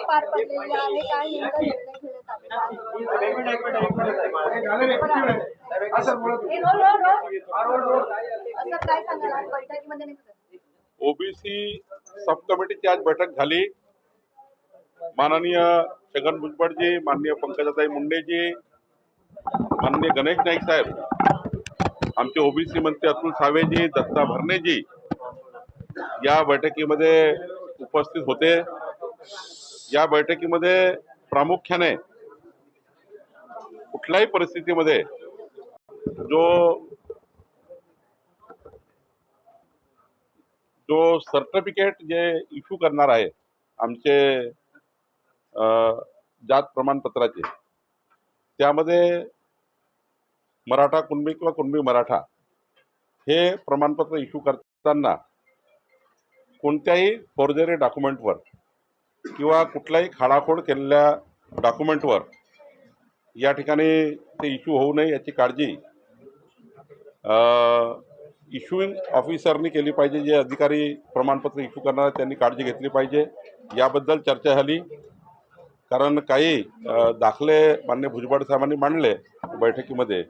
पार आहे निर्णय घेण्यात असं काय बैठकीमध्ये ओबीसी सब कमिटीची आज बैठक झाली. माननीय छगन भुजबळजी माननीय पंकजाताई मुंडेजी माननीय गणेश नाईक साहेब आमचे ओबीसी मंत्री अतुल सावेजी दत्ता भरणेजी या बैठकीमध्ये उपस्थित होते. या बैठकीमध्ये प्रामुख्याने कुठल्याही परिस्थितीमध्ये जो जो सर्टिफिकेट जे इश्यू करणार आहे आमचे जात प्रमाणपत्राचे त्यामध्ये मराठा कुणबी किंवा कुणबी मराठा हे प्रमाणपत्र इश्यू करताना कोणत्याही फॉर्जरी डॉक्युमेंटवर किंवा कुठलाही खाडाखोड केलेल्या डॉक्युमेंटवर या ठिकाणी ते इश्यू होऊ नये याची काळजी इश्युईंग ऑफिसरनी केली पाहिजे जे अधिकारी प्रमाणपत्र इश्यू करणार त्यांनी काळजी घेतली पाहिजे. याबद्दल चर्चा झाली. कारण काही दाखले मान्य भुजबळ साहेबांनी मांडले बैठकीमध्ये.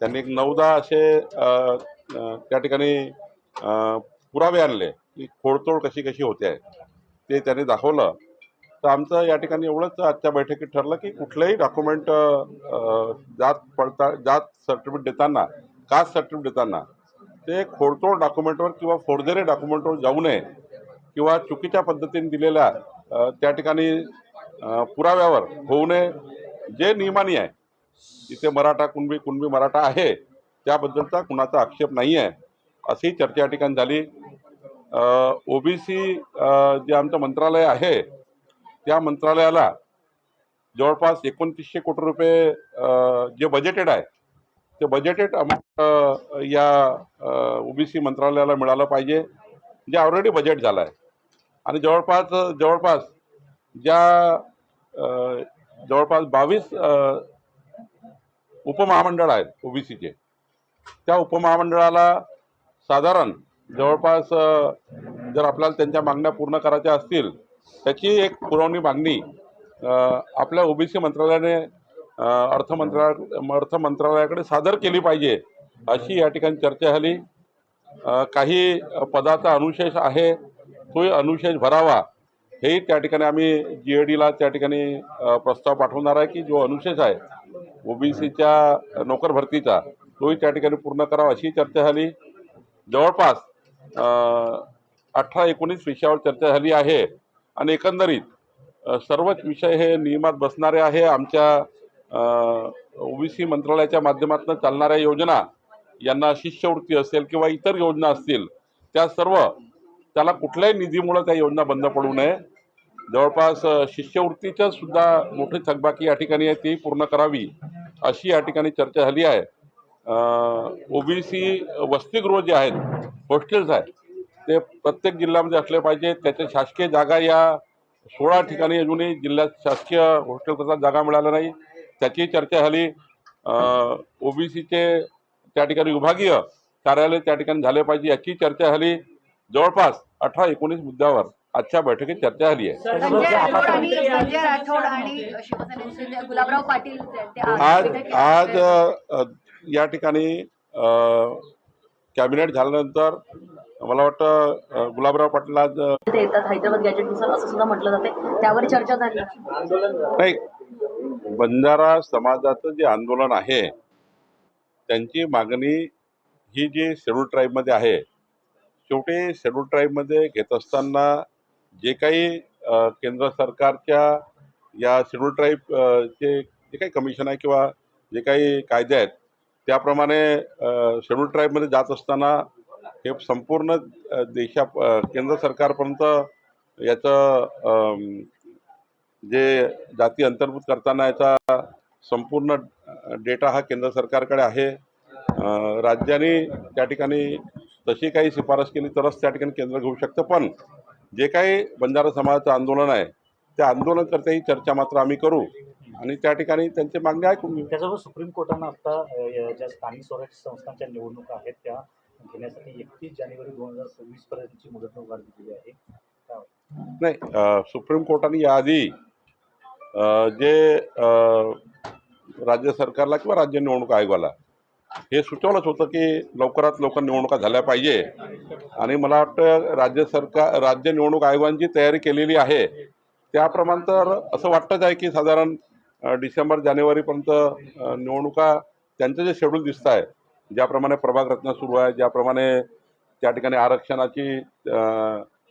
त्यांनी एक नऊदा असे त्या ठिकाणी पुरावे आणले. की खोडतोड कशी कशी होते आहे ते त्याने दाखवलं. तर आमचं या ठिकाणी एवढंच आजच्या बैठकीत ठरलं की कुठलंही डॉक्युमेंट जात पडता जात सर्टिफिकेट देताना कास्ट सर्टिफिकेट देताना ते खोडतोड डॉक्युमेंटवर किंवा फोर्जरी डॉक्युमेंटवर जाऊ नये किंवा चुकीच्या पद्धतीने दिलेल्या त्या ठिकाणी पुराव्यावर होऊ नये. जे नियमानी आहे तिथे मराठा कुणबी कुणबी मराठा आहे त्याबद्दलचा कुणाचा आक्षेप नाही आहे अशी चर्चा या ठिकाणी झाली. ओबीसी जे आमचं मंत्रालय आहे त्या मंत्रालयाला जवळपास एकोणतीसशे कोटी रुपये जे बजेटेड आहे ते बजेटेड अमाऊंट या ओबीसी मंत्रालयाला मिळालं पाहिजे जे ऑलरेडी बजेट झालं आहे. आणि जवळपास जवळपास ज्या जवळपास बावीस उपमहामंडळ आहेत ओबीसीचे त्या उपमहामंडळाला साधारण जवळपास जर आपल्याला त्यांच्या मागण्या पूर्ण करायच्या असतील त्याची एक पुरवणी मागणी आपल्या ओबीसी मंत्रालयाने अ, अर्थ मंत्रालय अर्थ मंत्रालयाकडे सादर केली पाहिजे अशी या ठिकाणी चर्चा झाली. काही पदाचा अनुशेष आहे तोही अनुशेष भरावा हेही त्या ठिकाणी आम्ही जी ए डीला त्या ठिकाणी प्रस्ताव पाठवणार आहे की जो अनुशेष आहे ओबीसीच्या नोकर भरतीचा तोही त्या ठिकाणी पूर्ण करावा अशी चर्चा झाली. जवळपास अठरा एकोणीस विषयावर चर्चा झाली आहे आणि एकंदरीत सर्वच विषय हे नियमात बसणारे आहे. आमच्या ओबीसी मंत्रालयाच्या माध्यमातून चालणाऱ्या योजना यांना शिष्यवृत्ती असेल किंवा इतर योजना असतील त्या सर्व त्याला कुठल्याही निधीमुळे त्या योजना बंद पडू नये. जवळपास शिष्यवृत्तीच्या सुद्धा मोठी थकबाकी या ठिकाणी आहे ती पूर्ण करावी अशी या ठिकाणी चर्चा झाली आहे. ओबीसी वसतिगृह जे आहेत हॉस्टेल्स आहेत ते प्रत्येक जिल्ह्यामध्ये असले पाहिजे. त्याच्या शासकीय जागा या सोळा ठिकाणी अजूनही जिल्ह्यात शासकीय हॉस्टेल करता जागा मिळाल्या नाही. त्याची चर्चा झाली. ओबीसीचे त्या ठिकाणी विभागीय कार्यालय त्या ठिकाणी झाले पाहिजे याची चर्चा झाली. जवळपास अठरा एकोणीस मुद्द्यावर आजच्या बैठकीत चर्चा झाली आहे. संजय राठोड आणि संजय राठोड आणि शिवसेनेचे जे गुलाबराव पाटील ते आज आज या ठिकाणी कॅबिनेट झाल्यानंतर मला वाटतं गुलाबराव पाटील आज हैदराबाद गॅजेटनुसार असं सुद्धा म्हटलं जाते त्यावर चर्चा झाली. नाही बंजारा समाजाचं जे आंदोलन आहे त्यांची मागणी ही जी शेड्यूल ट्राईबमध्ये आहे शेवटी शेड्यूल ट्राईबमध्ये घेत असताना जे काही केंद्र सरकारच्या या शेड्यूल ट्राईब अ, चे जे काही कमिशन आहे किंवा जे काही कायदे आहेत त्याप्रमाणे शेड्यूल ट्राईबमध्ये जात असताना हे संपूर्ण देशा केंद्र सरकारपर्यंत याचं जे जाती अंतर्भूत करताना याचा संपूर्ण डेटा हा केंद्र सरकारकडे आहे. राज्याने राज्यांनी त्या ठिकाणी तशी काही शिफारस केली तरच त्या ठिकाणी केंद्र घेऊ शकतं. पण जे काही बंजारा समाजाचं आंदोलन आहे त्या आंदोलनकर्त्याही चर्चा मात्र आम्ही करू. आणि त्या ठिकाणी त्यांची मागणी ऐकून घेऊ. त्याच्यावर सुप्रीम कोर्टानं आता ज्या स्थानिक स्वराज्य संस्थांच्या निवडणुका आहेत त्या घेण्यासाठी एकतीस जानेवारी दोन हजार सव्वीस पर्यंतची मुदतवाढ दिलेली आहे? नाही सुप्रीम कोर्टाने याआधी जे राज्य सरकारला किंवा राज्य निवडणूक आयोगाला हे सुचवलंच होतं की लवकरात लवकर निवडणुका झाल्या पाहिजे. आणि मला वाटतं राज्य सरकार राज्य निवडणूक आयोगांची तयारी केलेली आहे त्याप्रमाणे तर असं वाटतंच आहे की साधारण डिसेंबर जानेवारीपर्यंत निवडणुका त्यांचं जे शेड्यूल दिसत आहे ज्याप्रमाणे प्रभाग रचना सुरू आहे ज्याप्रमाणे त्या ठिकाणी आरक्षणाची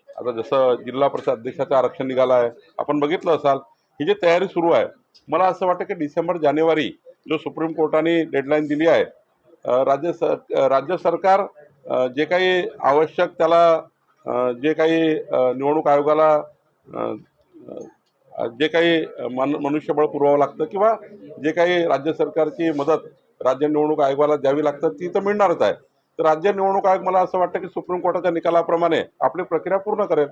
आता जसं जिल्हा परिषद अध्यक्षाचं आरक्षण निघालं आहे आपण बघितलं असाल ही जी तयारी सुरू आहे मला असं वाटतं की डिसेंबर जानेवारी जो सुप्रीम कोर्टाने डेडलाईन दिली आहे राज्य स राज्य सरकार जे काही आवश्यक त्याला जे काही निवडणूक आयोगाला जे काही मन मनुष्यबळ पुरवावं लागतं किंवा जे काही राज्य सरकारची मदत राज्य निवडणूक आयोगाला द्यावी लागतं ती तर मिळणारच आहे. तर राज्य निवडणूक आयोग मला असं वाटतं की सुप्रीम कोर्टाच्या निकालाप्रमाणे आपली प्रक्रिया पूर्ण करेल?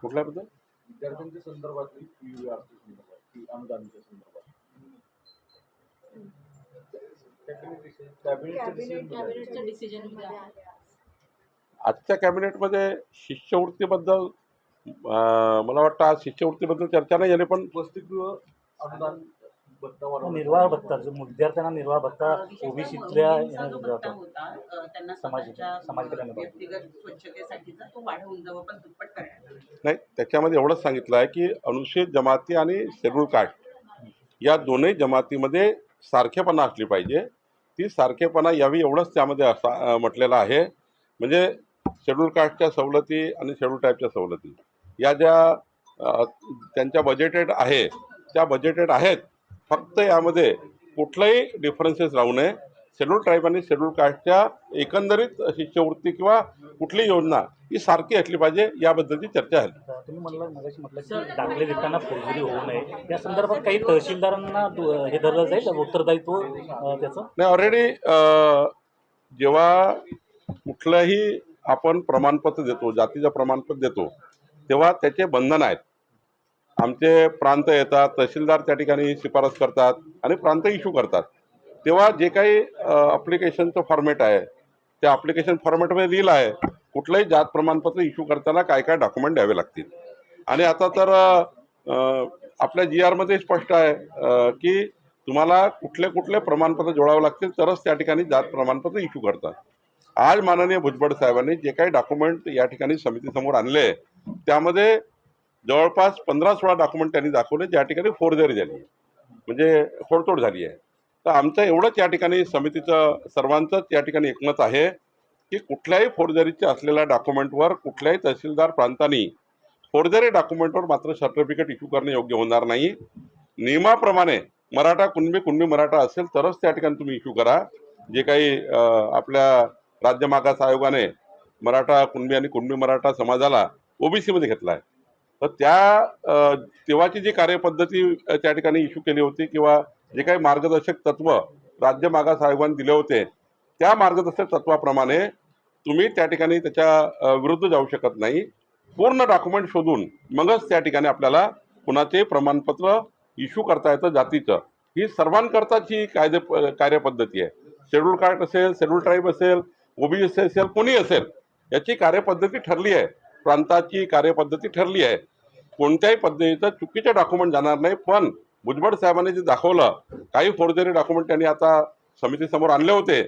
कुठल्याबद्दल? विद्यार्थ्यांच्या संदर्भातली फी संदर्भात फी अनुदानाच्या संदर्भात? कॅबिनेटच्या कॅबिनेटच्या डिसिजन आजच्या कॅबिनेटमध्ये शिष्यवृत्तीबद्दल मला वाटतं आज शिष्यवृत्तीबद्दल चर्चा नाही झाली पण वसतिगृह अनुदान निर्वाह भत्ता जो विद्यार्थ्यांना निर्वाह भत्ता ओबीसीतल्या. नाही त्याच्यामध्ये एवढंच सांगितलं आहे की अनुसूचित जमाती आणि शेड्यूल कास्ट या दोन्ही जमातीमध्ये सारखेपणा असली पाहिजे. ती सारखेपणा यावी एवढंच त्यामध्ये असा म्हटलेलं आहे. म्हणजे शेड्यूल कास्टच्या सवलती आणि शेड्यूल टाईपच्या सवलती. या ज्या त्यांच्या बजेटेड आहे त्या बजेटेड आहेत फक्त यामध्ये कुठलाही डिफरन्सेस राहू नये. शेड्यूल ट्राईब आणि शेड्यूल कास्टच्या एकंदरीत शिष्यवृत्ती किंवा कुठली योजना ही सारखी असली पाहिजे याबद्दलची चर्चा झाली. तुम्ही म्हणलं मगाशी म्हटलं की दाखले देताना होऊ नये. या संदर्भात काही तहसीलदारांना हे धरलं जाईल उत्तरदायित्व त्याचं? नाही ऑलरेडी जेव्हा कुठलंही आपण प्रमाणपत्र देतो जातीचं प्रमाणपत्र देतो तेव्हा त्याचे बंधन आहेत. आमचे प्रांत येतात तहसीलदार त्या ठिकाणी शिफारस करतात आणि प्रांत इश्यू करतात. तेव्हा जे काही अप्लिकेशनचं फॉर्मॅट आहे त्या अप्लिकेशन फॉर्मॅटमध्ये दिलं आहे. कुठलंही जात प्रमाणपत्र इश्यू करताना काय काय डॉक्युमेंट द्यावे लागतील. आणि आता तर आपल्या जी आरमध्ये स्पष्ट आहे की तुम्हाला कुठले कुठले प्रमाणपत्र जोडावे लागतील तरच त्या ठिकाणी जात प्रमाणपत्र इश्यू करतात. आज माननीय भुजबळ साहेबांनी जे काही डॉक्युमेंट या ठिकाणी समितीसमोर आणले त्यामध्ये जवळपास पंधरा सोळा डॉक्युमेंट त्यांनी दाखवले ज्या ठिकाणी फोरजरी झाली म्हणजे खोडतोड झाली आहे. म्हणजे तर आमचं एवढंच या ठिकाणी समितीचं सर्वांचंच या ठिकाणी एकमत आहे की कुठल्याही फोर्जरीचे असलेल्या डॉक्युमेंटवर कुठल्याही तहसीलदार प्रांतांनी फोर्जरी डॉक्युमेंटवर मात्र सर्टिफिकेट इश्यू करणे योग्य होणार नाही. नियमाप्रमाणे मराठा कुणबी कुणबी मराठा असेल तरच त्या ठिकाणी तुम्ही इश्यू करा. जे काही आपल्या राज्य मागास आयोगाने मराठा कुणबी आणि कुणबी मराठा समाजाला ओबीसीमध्ये घेतला आहे तर त्या तेव्हाची जी कार्यपद्धती त्या ठिकाणी इश्यू केली होती किंवा जे काही मार्गदर्शक तत्व राज्य मागास आयोगाने दिले होते त्या मार्गदर्शक तत्वाप्रमाणे तुम्ही त्या ठिकाणी त्याच्या विरुद्ध जाऊ शकत नाही. पूर्ण डॉक्युमेंट शोधून मगच त्या ठिकाणी आपल्याला कुणाचे प्रमाणपत्र इश्यू करता येतं जातीचं. ही सर्वांकरताची कायदे कार्यपद्धती आहे. शेड्यूल कास्ट असेल शेड्यूल ट्राईब असेल ओबीसी असेल कोणी असेल याची कार्यपद्धती ठरली आहे. प्रांताची कार्यपद्धती ठरली आहे. कोणत्याही पद्धतीचं चुकीचे डॉक्युमेंट जाणार नाही पण भुजबळ साहेबांनी जे दाखवलं काही फोर्जरी डॉक्युमेंट त्यांनी आता समितीसमोर आणले होते.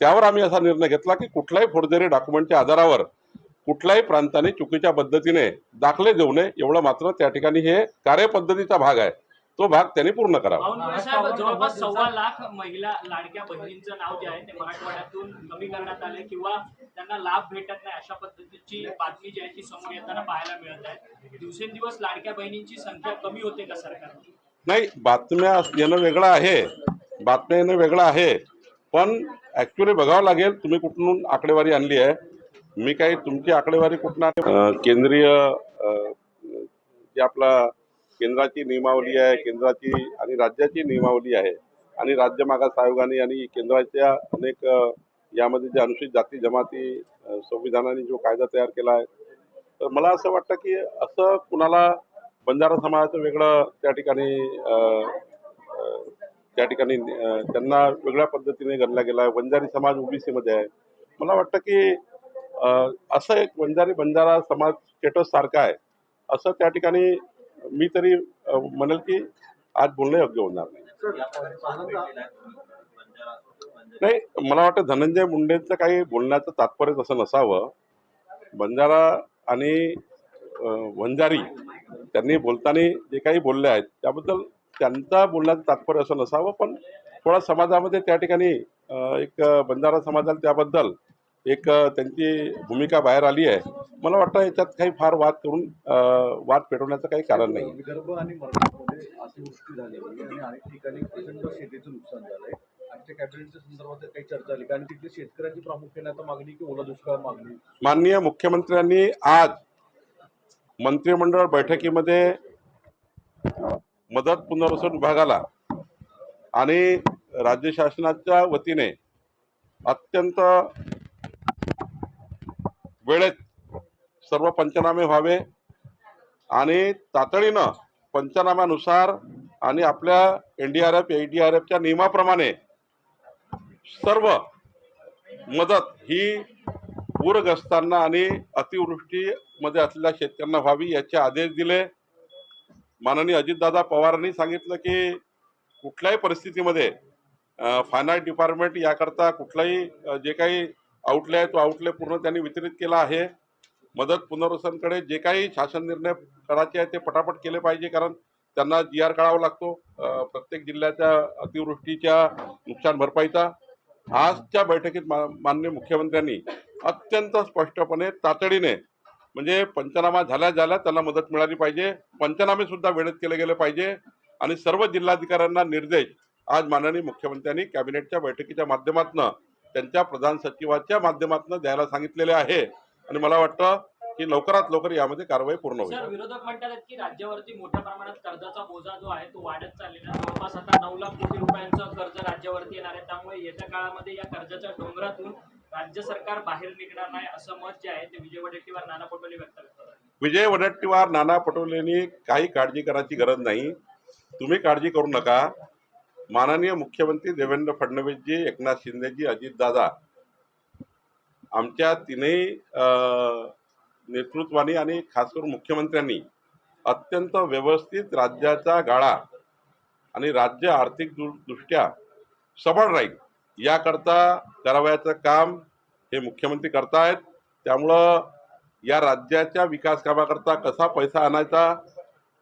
त्यावर आम्ही असा निर्णय घेतला की कुठल्याही फोर्जरी डॉक्युमेंटच्या आधारावर कुठल्याही प्रांताने चुकीच्या पद्धतीने दाखले देऊ नये एवढं मात्र त्या ठिकाणी हे कार्यपद्धतीचा भाग आहे. तो भाग त्यांनी पूर्ण करावा. जवळपास सव्वा लाख महिला लाडक्या बहिणींचं नाव जे आहे ते मराठवाड्यातून कमी करण्यात आले किंवा त्यांना लाभ भेटत नाही अशा पद्धतीची बातमी जी आहे ती समोर येताना पाहायला मिळत आहे. दिवसेंदिवस लाडक्या बहिणींची संख्या कमी होते का सरकार नाही बातम्या येणं वेगळं आहे. बातम्या येणं वेगळं आहे. पण ॲक्च्युली बघावं लागेल तुम्ही कुठून आकडेवारी आणली आहे. मी काही तुमची आकडेवारी कुठून आली केंद्रीय जे आपला केंद्राची नियमावली आहे केंद्राची आणि राज्याची नियमावली आहे. आणि राज्य मागास आयोगाने आणि केंद्राच्या अनेक यामध्ये जे अनुसूचित जाती जमाती संविधानाने जो कायदा तयार केला आहे. तर मला असं वाटतं की असं कुणाला बंजारा समाजाचं वेगळं त्या ठिकाणी त्या ठिकाणी त्यांना वेगळ्या पद्धतीने गणला गेला. बंजारी समाज ओबीसीमध्ये आहे. मला वाटतं की असं एक बंजारी बंजारा समाज स्टेटस सारखा आहे. असं त्या ठिकाणी मी तरी म्हणेल की आज बोलणं योग्य होणार नाही. नाही मला वाटतं धनंजय मुंडेंचं काही बोलण्याचं तात्पर्य तसं नसावं. बंजारा आणि वंजारी त्यांनी बोलताना जे काही बोलले आहेत त्याबद्दल त्यांचा बोलण्याचं तात्पर्य असं नसावं पण थोडा समाजामध्ये त्या ठिकाणी एक बंजारा समाजाला त्याबद्दल एक त्यांची भूमिका बाहेर आली आहे. मला वाटतं याच्यात काही फार वाद करून वाद पेटवण्याचं काही कारण नाही. विदर्भ आणि मराठवाड्यामध्ये अतिवृष्टी झालेली आणि अनेक ठिकाणी प्रचंड शेतीचं नुकसान आजच्या कॅबिनेटच्या संदर्भात काही चर्चा आली. कारण तिथल्या शेतकऱ्यांची प्रामुख्याने आता मागणी की ओला दुष्काळ मागणी. माननीय मुख्यमंत्र्यांनी आज मंत्रिमंडळ बैठकीमध्ये मदत पुनर्वसन विभागाला आणि राज्य शासनाच्या वतीने अत्यंत वेळेत सर्व पंचनामे व्हावे आणि तातडीनं पंचनाम्यानुसार आणि आपल्या N D R F A D R एफच्या नियमाप्रमाणे सर्व मदत ही पूरग्रस्तांना आणि अतिवृष्टीमध्ये असलेल्या शेतकऱ्यांना व्हावी याचे आदेश दिले. माननीय अजितदादा पवारांनी सांगितलं की कुठल्याही परिस्थितीमध्ये फायनान्स डिपार्टमेंट याकरता कुठलाही जे काही आउटले आहे तो आउटले पूर्ण त्यांनी वितरित केला आहे. मदत पुनर्वसनकडे जे काही शासन निर्णय करायचे आहे ते पटापट केले पाहिजे कारण त्यांना जी आर काढावा लागतो. प्रत्येक जिल्ह्याच्या अतिवृष्टीच्या नुकसान भरपाईचा. आजच्या बैठकीत मा माननीय मुख्यमंत्र्यांनी अत्यंत स्पष्टपणे तातडीने म्हणजे पंचनामा झाल्या झाल्या त्याला मदत मिळाली पाहिजे. पंचनामे सुद्धा वेळेत केले गेले पाहिजे. आणि सर्व जिल्हाधिकाऱ्यांना निर्देश आज माननीय मुख्यमंत्र्यांनी कॅबिनेटच्या बैठकीच्या माध्यमातून त्यांच्या प्रधान सचिवाच्या माध्यमातून द्यायला सांगितलेले आहे. आणि मला वाटतं की लवकरात लवकर यामध्ये कारवाई पूर्ण होईल. विरोधक म्हणतात की राज्यावरती मोठ्या प्रमाणात कर्जाचा बोजा जो आहे तो वाढत चाललेला जवळपास आता नऊ लाख कोटी रुपयांचं कर्ज राज्यावरती येणार आहे. त्यामुळे येत्या काळामध्ये या कर्जाच्या डोंगरातून राज्य सरकार बाहेर निघणार नाही असं मत जे आहे ते विजय वडेट्टीवार नाना पटोले व्यक्त करतात. विजय वडेट्टीवार नाना पटोलेंनी काही काळजी करायची गरज नाही. तुम्ही काळजी करू नका. माननीय मुख्यमंत्री देवेंद्र फडणवीसजी एकनाथ शिंदेजी अजितदादा आमच्या तिन्ही नेतृत्वाने नेतृत्वानी आणि खास करून मुख्यमंत्र्यांनी अत्यंत व्यवस्थित राज्याचा गाळा आणि राज्य आर्थिक दृष्ट्या सबळ राहील. याकरता करावयाचं काम हे मुख्यमंत्री करतायत. त्यामुळं या राज्याच्या विकास कामाकरता कसा पैसा आणायचा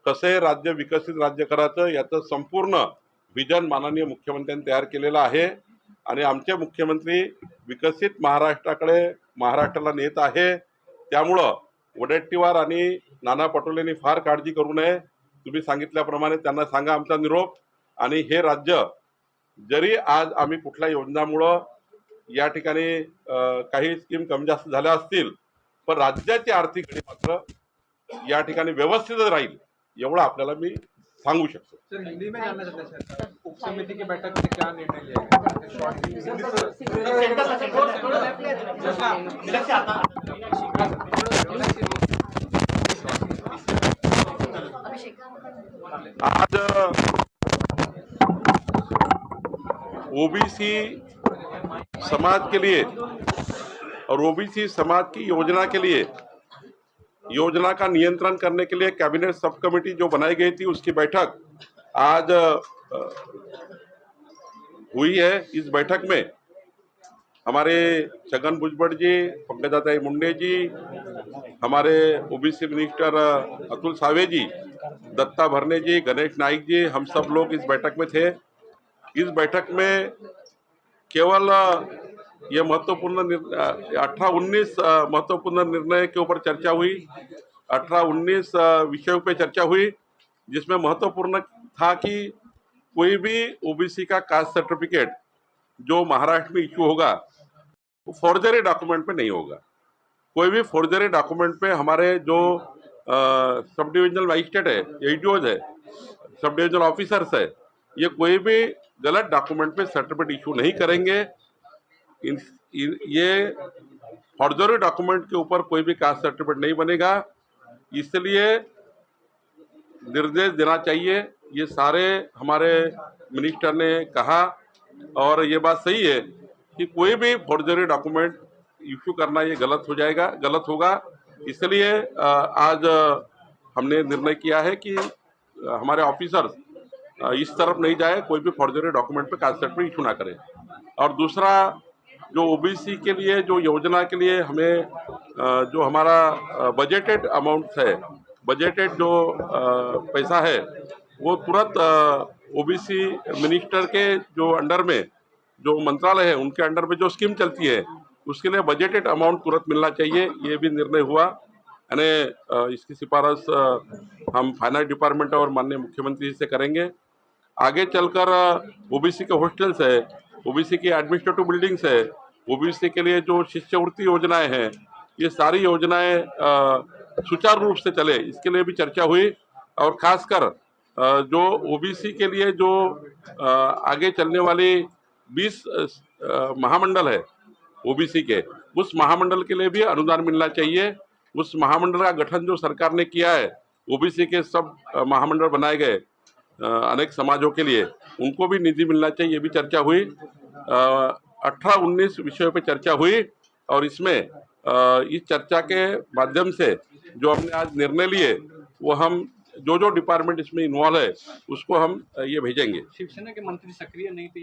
कसे राज्य विकसित राज्य करायचं याचं संपूर्ण विजन माननीय मुख्यमंत्र्यांनी तयार केलेलं आहे. आणि आमचे मुख्यमंत्री विकसित महाराष्ट्राकडे महाराष्ट्राला नेत आहे. त्यामुळं वडेट्टीवार आणि नाना पटोलेंनी फार काळजी करू नये. तुम्ही सांगितल्याप्रमाणे त्यांना सांगा आमचा निरोप. आणि हे राज्य जरी आज आम्ही कुठल्या योजनामुळं या ठिकाणी काही स्कीम कमी जास्त झाल्या असतील पण राज्याची आर्थिक घडी मात्र या ठिकाणी व्यवस्थितच राहील एवढं आपल्याला मी सांगू शकतो सर हिंदी में जानना चाहते हैं सर उप समिति की बैठक में क्या निर्णय लिया गया शॉर्ट आज ओबीसी समाज के लिए और ओबीसी समाज की योजना के लिए, योजना का नियंत्रण करने के लिए कैबिनेट सब कमेटी जो बनाई गई थी, उसकी बैठक आज हुई है। इस बैठक में हमारे छगन भुजबल जी पंकजाताई मुंडे जी, हमारे ओबीसी मिनिस्टर अतुल सावे जी, दत्ता भरने जी, गणेश नाइक जी, हम सब लोग इस बैठक में थे। इस बैठक में केवल ये महत्वपूर्ण अठारह उन्नीस महत्वपूर्ण निर्णय के ऊपर चर्चा हुई, अठारह उन्नीस विषयों पे चर्चा हुई, जिसमें महत्वपूर्ण था कि कोई भी ओबीसी का कास्ट सर्टिफिकेट जो महाराष्ट्र में इशू होगा, वो फॉर्जरी डॉक्यूमेंट पे नहीं होगा। कोई भी फॉर्जरी डॉक्यूमेंट पे हमारे जो सब डिविजनल मजिस्ट्रेट है एडीओज है सब डिविजनल ऑफिसर्स है, ये कोई भी गलत डॉक्यूमेंट में सर्टिफिकेट इशू नहीं करेंगे। इन, इन ये फॉर्जरी डॉक्यूमेंट के ऊपर कोई भी कास्ट सर्टिफिकेट नहीं बनेगा। इसलिए निर्देश देना चाहिए। ये सारे हमारे मिनिस्टर ने कहा और ये बात सही है कि कोई भी फॉर्जरी डॉक्यूमेंट इश्यू करना ये गलत हो जाएगा गलत होगा। इसलिए आज हमने निर्णय किया है कि हमारे ऑफिसर्स इस तरफ़ नहीं जाए, कोई भी फॉर्जरी डॉक्यूमेंट पे कास्ट सर्टिफिकेट इशू ना करें। और दूसरा, जो ओबीसी के लिए, जो योजना के लिए हमें जो हमारा बजटेड अमाउंट है बजटेड जो पैसा है, वो तुरंत ओबीसी मिनिस्टर के जो अंडर में, जो मंत्रालय है, उनके अंडर में जो स्कीम चलती है, उसके लिए बजटेड अमाउंट तुरंत मिलना चाहिए, ये भी निर्णय हुआ। यानी इसकी सिफारिश हम फाइनेंस डिपार्टमेंट और माननीय मुख्यमंत्री से करेंगे। आगे चलकर ओबीसी के हॉस्टल्स है, ओबीसी की एडमिनिस्ट्रेटिव बिल्डिंग्स है, ओबीसी के लिए जो शिष्यवृत्ति योजनाएँ हैं, ये सारी योजनाएँ सुचारू रूप से चले, इसके लिए भी चर्चा हुई और खासकर जो ओबीसी के लिए जो आगे चलने वाली 20 महामंडल है, ओबीसी के, उस महामंडल के लिए भी अनुदान मिलना चाहिए। उस महामंडल का गठन जो सरकार ने किया है, ओबीसी के सब महामंडल बनाए गए अनेक समाजों के लिए उनको भी निधि मिलना चाहिए, ये भी चर्चा हुई। अठारह उन्नीस विषयों पर चर्चा हुई और इसमें इस चर्चा के माध्यम से जो हमने आज निर्णय लिए, वो हम जो जो डिपार्टमेंट इसमें इन्वॉल्व है, उसको हम ये भेजेंगे। शिवसेना के मंत्री सक्रिय नहीं थे